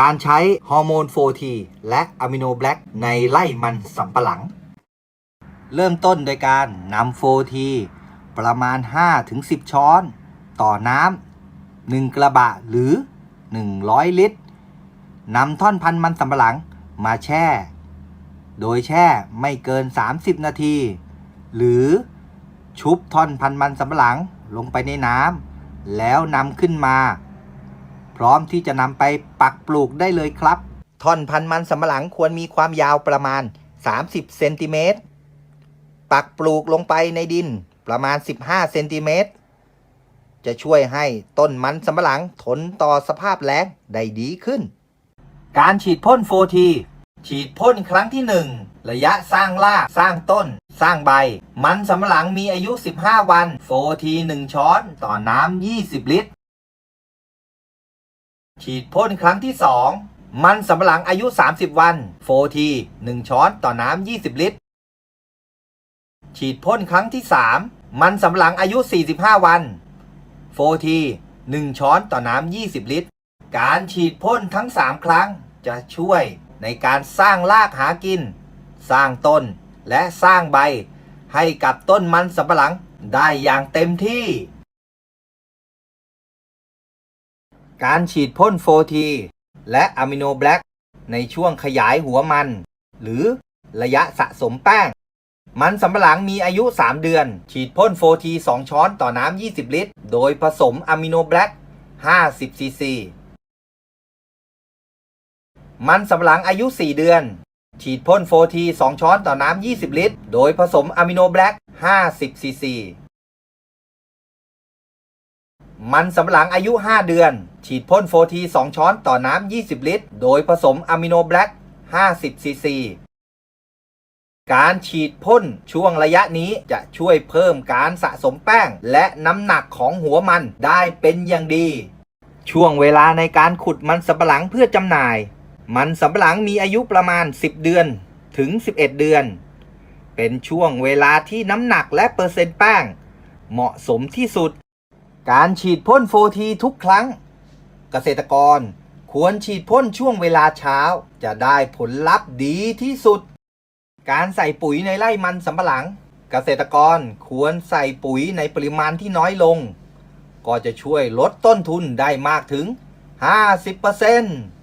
การใช้ฮอร์โมน 4T และอะมิโนแบล็กในไล่มันสำปะหลัง เริ่มต้นโดยการนำ 4T ประมาณ 5-10 ช้อน ต่อน้ำ1กระบะหรือ 100 ลิตรนำท่อนพันมันสำปะหลังมาแช่ โดยแช่ไม่เกิน 30 นาที หรือชุบท่อนพันมันสำปะหลังลงไปในน้ำแล้วนำขึ้นมา พร้อมที่จะนำไปปักปลูกได้เลยครับ ท่อนพันธุ์มันสำปะหลังควรมีความยาวประมาณ 30เซนติเมตรปักปลูกลงไปในดินประมาณ 15เซนติเมตรจะช่วยให้ต้นมันสำปะหลังทนต่อสภาพแล้งได้ดีขึ้น การฉีดพ่น 4T ฉีดพ่นครั้งที่ 1 ระยะสร้างรากสร้างต้น สร้างใบ มันสำปะหลังมีอายุ 15 วัน 4T 1ช้อน ต่อน้ำ20 ลิตร ฉีดพ่นครั้งที่ 2 มันสำปะหลังอายุ 30 วัน 4T 1 ช้อนต่อน้ำ 20 ลิตร ฉีดพ่นครั้งที่ 3 มันสำปะหลังอายุ 45 วัน 4T 1 ช้อนต่อน้ำ 20 ลิตร การฉีดพ่นทั้ง 3 ครั้งจะช่วยในการสร้างรากหากิน สร้างต้นและสร้างใบ ให้กับต้นมันสำปะหลังได้อย่างเต็มที่ การฉีดพ่น 4T และอะมิโนแบล็กในช่วงขยายหัวมัน หรือระยะสะสมแป้ง มันสำปะหลังมีอายุ 3 เดือน ฉีดพ่น 4T 2ช้อนต่อน้ำ 20 ลิตร โดยผสมอะมิโนแบล็ก50 ซีซี มันสำปะหลังอายุ 4 เดือน ฉีดพ่น 4T 2ช้อนต่อน้ำ 20 ลิตร โดยผสมอะมิโนแบล็ก50 ซีซี มันสำปะหลังอายุ 5 เดือน ฉีดพ่น 4T 2ช้อนต่อน้ำ 20 ลิตร โดยผสมอะมิโนแบล็ก50 ซีซี การฉีดพ่นช่วงระยะนี้จะช่วยเพิ่มการสะสมแป้ง และน้ำหนักของหัวมันได้เป็นอย่างดี ช่วงเวลาในการขุดมันสำปะหลังเพื่อจำหน่าย มันสำปะหลังมีอายุประมาณ 10 เดือนถึง 11 เดือน เป็นช่วงเวลาที่น้ำหนักและเปอร์เซ็นต์แป้ง เหมาะสมที่สุด การฉีดพ่น 4T ทุกครั้ง เกษตรกรควรฉีดพ่นช่วงเวลาเช้า จะได้ผลลัพธ์ดีที่สุด การใส่ปุ๋ยในไร่มันสำปะหลัง เกษตรกรควรใส่ปุ๋ยในปริมาณที่น้อยลง ก็จะช่วยลดต้นทุนได้มากถึง 50%